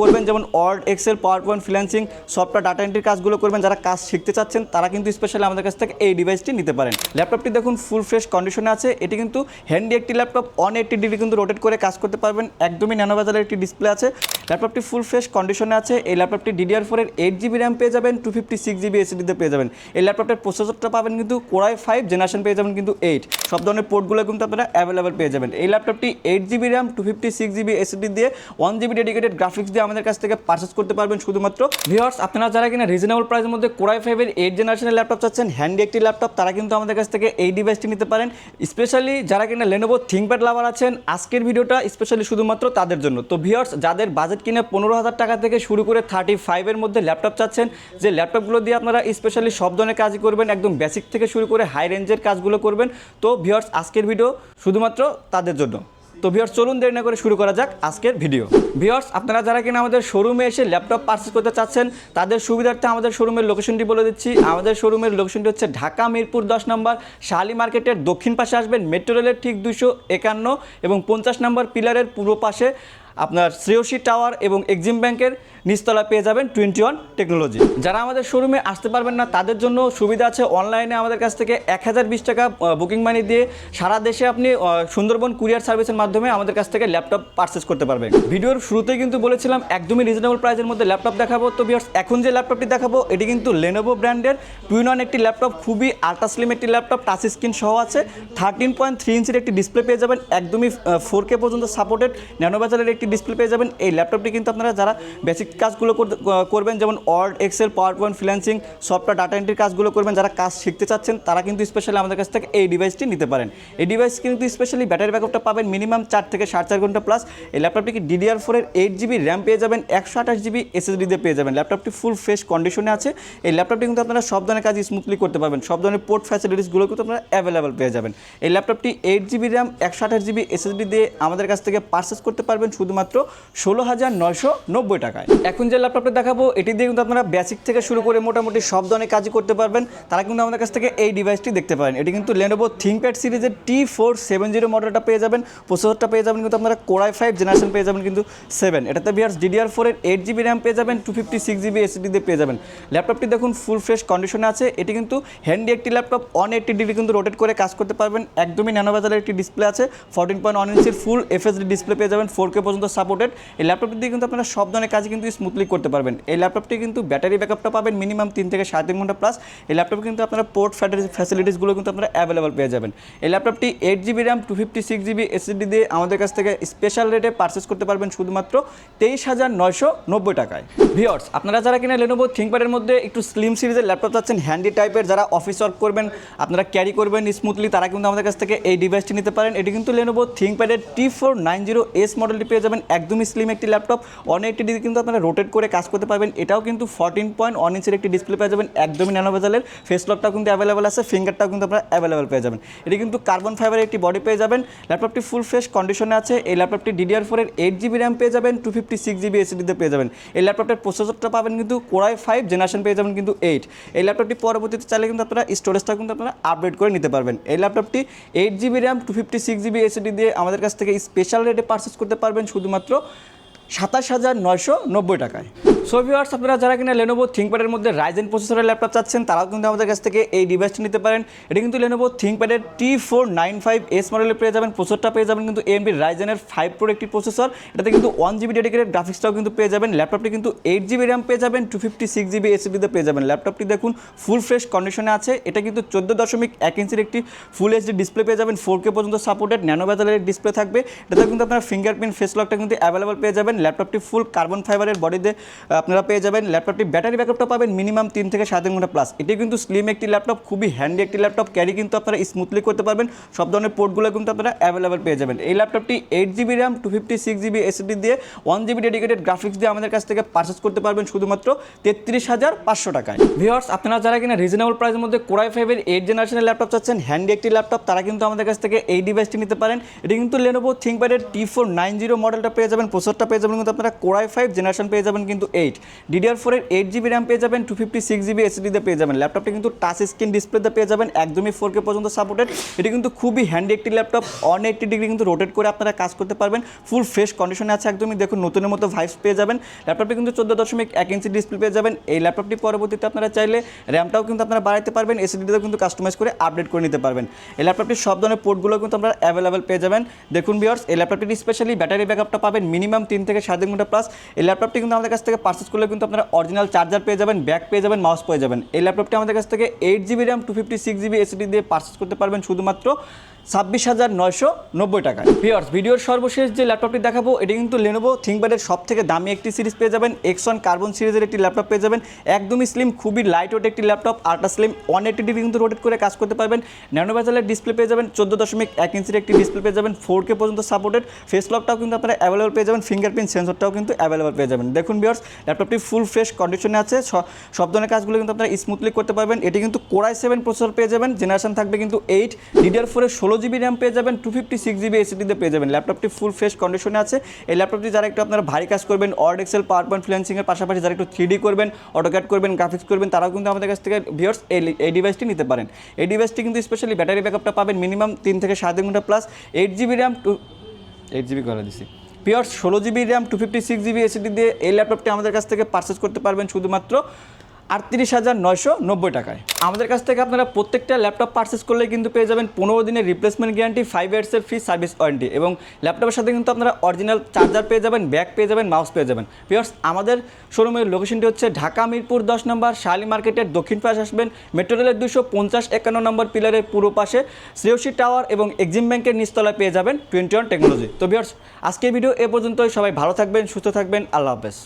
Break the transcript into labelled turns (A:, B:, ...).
A: করবেন, যেমন Word Excel PowerPoint freelancing software data এন্ট্রির কাজগুলো করবেন, যারা কাজ শিখতে চাচ্ছেন, তারা কিন্তু স্পেশালি আমাদের কাছ থেকে এই ডিভাইসটি নিতে পারেন। ল্যাপটপটি দেখুন ফুল ফ্রেশ কন্ডিশনে আছে। এটি কিন্তু হ্যান্ডি একটি ল্যাপটপ অন এইটটি ডিগ্রি কিন্তু রোটেট করে কাজ করতে পারবেন। একদমই ন্যানো বাজারের একটি ডিসপ্লে আছে। ল্যাপটপটি ফুল ফ্রেশ কন্ডিশনে আছে। এই ল্যাপটপটি ডিডিআর ফোরের এইট জিবি র্যাম পেয়ে যাবেন টু ফিফটি সিক্স জিবি এসিডিতে পেয়ে যাবেন। এই ল্যাপটপের প্রসেসরটা পাবেন কিন্তু কোরাই ফাইভ জেনারেশন পেয়ে যাবেন কিন্তু এইট সব ধরনের পোর্টগুলো কিন্তু আপনারা অ্যাভেলেবেল পেয়ে যাবেন। এই ল্যাপটপটি eight GB RAM two fifty six GB SSD দিয়ে ওয়ান জিবি ডেডিকেটেড গ্রাফিক্স দিয়ে আমাদের কাছ থেকে পারচেস করতে পারবেন। শুধুমাত্র ভিওয়ার্স আপনারা যারা কিনা রিজনেবল প্রাইসের মধ্যে কোরাই ফাইভের এইট জেনারেশনের ল্যাপটপ চাচ্ছেন হ্যান্ডি একটি ল্যাপটপ তারা কিন্তু আমাদের কাছ থেকে এই ডিভাইসটি নিতে পারেন। স্পেশালি যারা কিনা লেনোভো থিঙ্কপ্যাড লাভার আছেন, আজকের ভিডিওটা স্পেশালি শুধুমাত্র তাদের জন্য। তো ভিওয়ার্স যাদের বাজেট কিনে পনেরো হাজার টাকা থেকে শুরু করে থার্টি ফাইভের মধ্যে ল্যাপটপ চাচ্ছেন, যে ল্যাপটপগুলো দিয়ে আপনারা স্পেশালি সব ধরনের কাজই করবেন, একদম বেসিক থেকে শুরু করে হাই রেঞ্জের কাজগুলো করবেন। তো ভিওয়ার্স আজকের ভিডিও শুধুমাত্র তাদের জন্য। তো ভিওর্স চলুন দেরি না করে শুরু করা যাক আজকের ভিডিও ভিওর্স আপনারা যারা কিনা আমাদের শোরুমে এসে ল্যাপটপ পার্সেস করতে চাচ্ছেন, তাদের সুবিধার্থে আমাদের শোরুমের লোকেশনটি বলে দিচ্ছি। আমাদের শোরুমের লোকেশনটি হচ্ছে ঢাকা মিরপুর দশ নম্বর, শালি মার্কেটের দক্ষিণ পাশে আসবেন মেট্রো রেলের ঠিক দুশো একান্ন এবং পঞ্চাশ নম্বর পিলারের পূর্ব পাশে আপনার শ্রেয়সী টাওয়ার এবং এক্সিম ব্যাংকের নিচতলা পেয়ে যাবেন টোয়েন্টি ওয়ান টেকনোলজি। যারা আমাদের শোরুমে আসতে পারবেন না, তাদের জন্য সুবিধা আছে অনলাইনে আমাদের কাছ থেকে এক হাজার বিশ টাকা বুকিং মানি দিয়ে সারা দেশে আপনি সুন্দরবন কুরিয়ার সার্ভিসের মাধ্যমে আমাদের কাছ থেকে ল্যাপটপ পারচেস করতে পারবেন। ভিডিওর শুরুতেই কিন্তু বলেছিলাম, একদমই রিজনেবল প্রাইসের মধ্যে ল্যাপটপ দেখাবো। তো ভিউয়ার্স এখন যে ল্যাপটপটি দেখাবো, এটি কিন্তু লেনোভো ব্র্যান্ডের টুইন ওয়ান একটি ল্যাপটপ, খুবই আল্ট্রা স্লিম একটি ল্যাপটপ টাচ স্ক্রিন সহ আছে। থার্টিন পয়েন্ট থ্রি ইঞ্চির একটি ডিসপ্লে পেয়ে যাবেন, একদমই ফোর কে পর্যন্ত সাপোর্টেড ন্যানোবাজারের একটি ডিসপ্লে পেয়ে যাবেন। এই ল্যাপটপটি কিন্তু আপনারা যারা বেসিক কাজগুলো করবেন, যেমন Word Excel PowerPoint freelancing software data এন্ট্রির কাজগুলো করবেন, যারা কাজ শিখতে চাচ্ছেন, তারা কিন্তু স্পেশালি আমাদের কাছ থেকে এই ডিভাইসটি নিতে পারেন। এই ডিভাইস কিন্তু স্পেশালি ব্যাটারি ব্যাকআপটা পাবেন মিনিমাম চার থেকে সাড়ে চার ঘণ্টা প্লাস এই ল্যাপটপটি কি ডিডিআর ফোরের এইট জিবি র্যাম পেয়ে যাবেন, একশো আঠাশ জিবি এসএসডি দিয়ে পেয়ে যাবেন। ল্যাপটপটি ফুল ফ্রেশ কন্ডিশনে আছে। এই ল্যাপটপটি কিন্তু আপনারা সব ধরনের কাজ স্মুথলি করতে পারবেন। সব ধরনের পোর্ট ফ্যাসিলিটিসগুলো কিন্তু আপনারা অ্যাভেলেবেল পেয়ে যাবেন। এই ল্যাপটপটি এইট জিবি র্যাম একশো আঠাশ জিবি এসএসডি দিয়ে আমাদের কাছ থেকে পারচেস করতে পারবেন শুধুমাত্র ষোলো হাজার নয়শো নব্বই টাকায়। এখন যে ল্যাপটপটা দেখাবো, এটি দিয়ে কিন্তু আপনারা বেসিক থেকে শুরু করে মোটামুটি সব ধরনের কাজই করতে পারবেন। তারা কিন্তু আমাদের কাছ থেকে এই ডিভাইসটি দেখতে পারেন। এটি কিন্তু লেনোভো থিঙ্কপ্যাড সিরিজের টি ফোর সেভেন জিরো মডেলটা পেয়ে যাবেন। প্রসেসরটা পেয়ে যাবেন কিন্তু আপনারা কোরাই ফাইভ জেনারেশন পেয়ে যাবেন কিন্তু সেভেন এটাতে বিয়ার্স ডিডিআর ফোরের এইট জিবি র্যাম পেয়ে যাবেন two fifty six GB SSD দিয়ে পেয়ে যাবেন। ল্যাপটপটি দেখুন ফুল ফ্রেশ কন্ডিশনে আছে। এটি কিন্তু হ্যান্ডি একটি ল্যাপটপ অন এইটটি ডিগ্রি কিন্তু রোটেট করে কাজ করতে পারবেন। একদমই ন্যানো বাজারের একটি ডিসপ্লে আছে। ফোরটিন পয়েন্ট ওয়ান ইঞ্চির ফুল এফএসডি ডিসপ্লে পেয়ে যাবেন ফোর কে পর্যন্ত সাপোর্টেড এই ল্যাপটপটি দিয়ে কিন্তু আপনারা সব ধরনের কাজ কিন্তু স্মুথলি করতে পারবেন। এই ল্যাপটপটি কিন্তু ব্যাটারি ব্যাকআপটা পাবেন মিনিমাম তিন থেকে সাড়ে তিন ঘণ্টা প্লাস এই ল্যাপটপে কিন্তু আপনারা পোর্ট ফ্যাসিলিটিসগুলো কিন্তু আপনারা অ্যাভেলেবল পেয়ে যাবেন। এই ল্যাপটপটি eight GB RAM two fifty six GB SSD দিয়ে আমাদের কাছ থেকে স্পেশাল রেটে পারচেস করতে পারবেন শুধুমাত্র তেইশ হাজার নয়শো নব্বই টাকায়। ভিওর্স আপনারা যারা কিনা লেনোভো থিঙ্কপ্যাডের মধ্যে একটু স্লিম সিরিজের ল্যাপটপ চাচ্ছেন হ্যান্ডি টাইপের যারা অফিস ওয়ার্ক করবেন, আপনারা ক্যারি করবেন স্মুথলি তারা কিন্তু আমাদের কাছ থেকে এই ডিভাইসটি নিতে পারেন। এটি কিন্তু Lenovo থিঙ্কপ্যাডের T four nine zero S মডেলটি পেয়ে যাবেন। একদমই স্লিম একটি ল্যাপটপ অন এইটি ডিগ্রি কিন্তু আপনারা রোটেট করে কাজ করতে পারবেন। এটাও কিন্তু ফর্টিন পয়েন্ট ওয়ান ইঞ্চের একটি ডিসপ্লে পেয়ে যাবেন। একদমই ন্যানো বেজালের ফেস লকটাও কিন্তু অ্যাভেলেবেল আছে ফিঙ্গারটাও কিন্তু আপনারা অ্যাভেলেবেল পেয়ে যাবেন। এটি কিন্তু কার্বন ফাইবারের একটি বডি পেয়ে যাবেন। ল্যাপটপটি ফুল ফ্রেশ কন্ডিশনে আছে। এই ল্যাপটপটি ডিডিআর ফোরের এইট জিবি র্যাম পেয়ে যাবেন টু ফিফটি সিক্স জিবি এসিডিতে পেয়ে যাবেন। এই ল্যাপটপটার প্রসেসরটা পাবেন কিন্তু কোরাই ফাইভ জেনারেশন পেয়ে যাবেন কিন্তু এইট এই ল্যাপটপটি পরবর্তীতে চাইলে কিন্তু আপনারা স্টোরেজটা কিন্তু আপনারা আপডেট করে নিতে পারবেন। এই ল্যাপটপটি eight GB RAM two fifty six GB SSD দিয়ে আমাদের কাছ থেকে স্পেশাল রেটে পারচেস করতে পারবেন। শুধুমাত্র সাতাশ হাজার নয়শো নব্বই টাকায়। সো ভিউয়ার্স আপনারা যারা কিনা লেনোভো থিঙ্কপ্যাডের মধ্যে রাইজেন প্রসেসরের ল্যাপটপ চাচ্ছেন, তারাও কিন্তু আমাদের কাছ থেকে এই ডিভাইসটি নিতে পারেন। এটা কিন্তু Lenovo থিঙ্কপ্যাডের T four nine five S মডেলে পেয়ে যাবেন প্রসেসরটা পেয়ে যাবেন কিন্তু এমবি রাইজেনের ফাইভ প্রোর একটি প্রসেসর এটাতে কিন্তু ওয়ান জিবি ডেডিকেটেড গ্রাফিক্সটাও কিন্তু পেয়ে যাবেন। ল্যাপটপটি কিন্তু এইট জিবি র্যাম পেয়ে যাবেন টু ফিফটি সিক্স জিবি এসিডিতে পেয়ে যাবেন। ল্যাপটপটি দেখুন ফুল ফ্রেশ কন্ডিশনে আছে। এটা কিন্তু চোদ্দ দশমিক এক ইঞ্চির একটি ফুল এইচডি ডিসপ্লে পেয়ে যাবেন ফোর কে পর্যন্ত সাপোর্টেড ন্যানো ব্যাজালের ডিসপ্লে থাকবে। এটাতে কিন্তু আপনার ফিঙ্গারপ্রিন্ট ফেস লকটা কিন্তু অ্যাভেলেবল পেয়ে যাবেন। ল্যাপটপটি ফুল কার্বন ফাইবারের বডিতে আপনারা পেয়ে যাবেন। ল্যাপটপটি ব্যাটারি ব্যাকআপটা পাবেন মিনিমাম তিন থেকে সাড়ে তিন ঘণ্টা প্লাস এটি কিন্তু স্লিম একটি ল্যাপটপ, খুবই হ্যান্ডি একটি ল্যাপটপ ক্যারি কিন্তু আপনারা স্মুথলি করতে পারবেন। সব ধরনের পোর্টগুলো কিন্তু আপনারা অ্যাভেলেবল পেয়ে যাবেন। এই ল্যাপটপটি eight GB RAM two fifty six GB SSD দিয়ে ওয়ান জিবি ডেডিকেটেড গ্রাফিক্স দিয়ে আমাদের কাছ থেকে পারচেস করতে পারবেন শুধুমাত্র তেত্রিশ হাজার পাঁচশো টাকায়। ভিওর্স আপনারা যারা কিনা রিজনেবল প্রাইসের মধ্যে কোরাই ফাইভের এইট জেনারেশনের ল্যাপটপ চাচ্ছেন হ্যান্ডি একটি ল্যাপটপ, তারা কিন্তু আমাদের কাছ থেকে এই ডিভাইসটি নিতে পারেন। এটি কিন্তু লেনোভো থিঙ্কপ্যাডের টি ফোর নাইন জিরো মডেলটা পেয়ে যাবেন প্রসেসরটা পেয়ে যাবেন কিন্তু আপনারা কোরাই ফাইভ জেনারেশন পেয়ে যাবেন কিন্তু এইট এইট ডিডিআর ফোরের এইট জিবি র্যাম পেয়ে যাবেন টু ফিফটি সিক্স জিবি এসডিতে পেয়ে যাবেন। ল্যাপটপটা কিন্তু টাচ স্ক্রিন ডিসপ্লেতে পেয়ে যাবেন, একদমই ফোর কে পর্যন্ত সাপোর্টেড এটি কিন্তু খুবই হ্যান্ডি একটি ল্যাপটপ অন এইটটি ডিগ্রি কিন্তু রোটেট করে আপনারা কাজ করতে পারবেন। ফুল ফ্রেশ কন্ডিশনে আছে একদমই, দেখুন নতুনের মতো ভাইবস পেয়ে যাবেন। ল্যাপটপটি কিন্তু চোদ্দ দশমিক এক ইঞ্চি ডিসপ্লে পেয়ে যাবেন। এই ল্যাপটপটি পরবর্তীতে আপনারা চাইলে র্যামটাও কিন্তু আপনারা বাড়াতে পারবেন এসডিতেও কিন্তু কাস্টমাইজ করে আপডেট করে নিতে পারবেন। এই ল্যাপটপটির সব ধরনের পোর্টগুলো কিন্তু আপনারা অ্যাভেলেবেল পেয়ে যাবেন। দেখুন বিয়ার্স এই ল্যাপটপটি স্পেশালি ব্যাটারি ব্যাকআপটা পাবেন মিনিমাম তিন থেকে সাড়ে তিন ঘণ্টা প্লাস এই ল্যাপটপটি কিন্তু আমাদের কাছ থেকে পার্চেস করলে কিন্তু আপনারা অরিজিনাল চার্জার পেয়ে যাবেন ব্যাক পেয়ে যাবেন মাউস পেয়ে যাবেন। এই ল্যাপটপটি আমাদের কাছ থেকে eight GB RAM two fifty six GB SD দিয়ে পার্চেস করতে পারবেন শুধুমাত্র ছাব্বিশ হাজার নয়শো নব্বই টাকায়। ভিওর্স ভিডিওর সর্বশেষ যে ল্যাপটপটি দেখাবো, এটি কিন্তু লেনোভো থিঙ্কপ্যাডের সব থেকে দামি একটি সিরিজ পেয়ে যাবেন। এক্সন কার্বন সিরিজের একটি ল্যাপটপ পেয়ে যাবেন। একদমই স্লিম খুবই লাইট ওয়েট একটি laptop ultra slim one eighty degree কিন্তু রোটেট করে কাজ করতে পারবেন। ন্যানো ভেজালের ডিসপ্লে পেয়ে যাবেন, চোদ্দ দশমিক এক ইঞ্চির একটি ডিসপ্লে পেয়ে যাবেন ফোর কে পর্যন্ত সাপোর্টেড ফেস লকটাও কিন্তু আপনারা অ্যাভেলেবল পেয়ে যাবেন ফিঙ্গারপ্রিন্ট সেন্সরটাও কিন্তু অ্যাভেলেবল পেয়ে যাবেন। দেখুন বিয়ার্স ল্যাপটপটি ফুল ফ্রেশ কন্ডিশনে আছে সব ধরনের কাজগুলো কিন্তু আপনারা স্মুথলি করতে পারবেন। এটি কিন্তু কোরাই সেভেন প্রসেসর পেয়ে যাবেন জেনারেশন থাকবে কিন্তু এইট ডিডিআর ফোরের ষোলো জিবি র্যাম পেয়ে যাবেন টু ফিফটি সিক্স জিবি এসিডিতে পেয়ে যাবেন। ল্যাপটপটি ফুল ফ্রেশ কন্ডিশনে আছে। এই ল্যাপটপটি যারা একটু আপনারা ভারী কাজ করবেন অর্ড এক্সেল পাওয়ার পয়েন্ট ফ্রিল্যান্সিংয়ের পাশাপাশি যারা একটু থ্রিডি করবেন অটোক্যাট করবেন গ্রাফিক্স করবেন তারাও কিন্তু আমাদের কাছ থেকে ভিওর্স এই ডিভাইসটি নিতে পারেন। এই ডিভাইসটি কিন্তু স্পেশালি ব্যাটারি ব্যাকআপটা পাবেন মিনিমাম তিন থেকে সাড়ে ঘণ্টা plus eight GB RAM two eight GB করে দিছি। পিওর ষোলো GB RAM two fifty six GB SSD দিয়ে এই ল্যাপটপটি আমাদের কাছ থেকে পারচেস করতে পারবেন। শুধুমাত্র আটত্রিশ হাজার নয়শো নব্বই টাকায়। আমাদের কাছ থেকে আপনারা প্রত্যেকটা ল্যাপটপ পারচেস করলে কিন্তু পেয়ে যাবেন পনেরো দিনের রিপ্লেসমেন্ট গ্যারান্টি ফাইভ ইয়ার্সের ফ্রি সার্ভিস ওয়ারেন্টি এবং ল্যাপটপের সাথে কিন্তু আপনারা অরিজিনাল চার্জার পেয়ে যাবেন ব্যাগ পেয়ে যাবেন মাউস পেয়ে যাবেন। পিওর্স আমাদের শোরুমের লোকেশনটি হচ্ছে ঢাকা মিরপুর দশ নম্বর, শালি মার্কেটের দক্ষিণ পাশে আসবেন। মেট্রো রেলের দুশো পঞ্চাশ একান্ন নম্বর পিলারের পুরো পাশে শ্রেয়সী টাওয়ার এবং এক্সিম ব্যাংকের নিচতলায় পেয়ে যাবেন টোয়েন্টি ওয়ান টেকনোলজি তো বিয়ার্স আজকের ভিডিও এ পর্যন্তই। সবাই ভালো থাকবেন, সুস্থ থাকবেন। আল্লাহ হাফেজ।